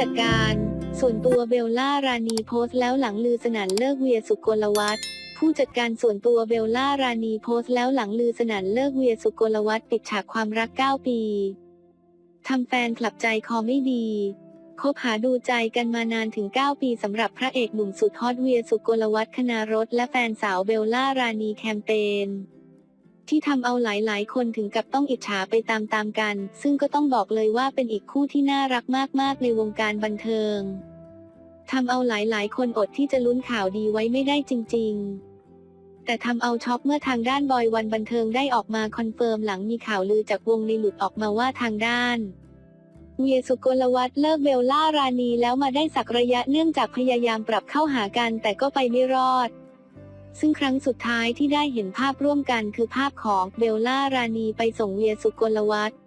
จัดการ ส่วนตัวเบลล่ารานีโพสต์แล้วหลังลือสนันเลิกเวียสุโกลวัฒน์ผู้จัดการส่วนตัวเบลล่ารานีโพสต์แล้วหลังลือสนันเลิกเวียสุโกลวัฒน์ปิดฉากความรัก 9 ปีทำแฟนคลับใจคอไม่ดีคบหาดูใจกันมานานถึง 9 ปีสำหรับพระเอกหนุ่มสุดฮอตเวียสุโกลวัฒน์คณารถและแฟนสาวเบลล่ารานีแคมเปญ ที่ทำเอาหลายๆ คนถึงกับต้องอิจฉาไปตามๆกัน ซึ่งก็ต้องบอกเลยว่าเป็นอีกคู่ที่น่ารักมากๆ ในวงการบันเทิงทำเอาหลายๆ คนอดที่จะลุ้นข่าวดีไว้ไม่ได้จริง ๆแต่ทำเอาช็อกเมื่อทางด้านบอยวันบันเทิงได้ออกมาคอนเฟิร์มหลังมีข่าวลือจากวงในหลุดออกมาว่าทางด้าน เวียสุโกลวัฒน์เลิกเบลล่ารานีแล้วมาได้สักระยะเนื่องจากพยายามปรับเข้าหากันแต่ก็ไปไม่รอด ซึ่งครั้งสุดท้ายที่ได้เห็นภาพร่วมกันคือภาพของเบลล่ารานีไปส่งเวียสุกลวัฒน์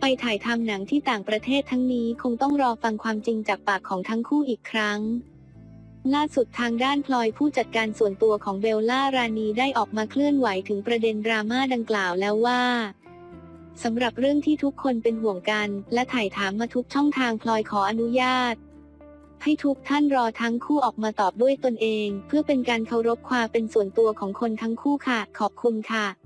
ไปถ่ายทำหนังที่ต่างประเทศทั้งนี้คงต้องรอฟังความจริงจากปากของทั้งคู่อีกครั้ง ล่าสุดทางด้านพลอยผู้จัดการส่วนตัวของเบลล่ารานีได้ออกมาเคลื่อนไหวถึงประเด็นดราม่าดังกล่าวแล้วว่าสำหรับเรื่องที่ทุกคนเป็นห่วงกัน และถ่ายถามมาทุกช่องทางพลอยขออนุญาต ให้ทุกท่านรอทั้งคู่ออกมาตอบด้วยตนเอง เพื่อเป็นการเคารพความเป็นส่วนตัวของคนทั้งคู่ค่ะ ขอบคุณค่ะ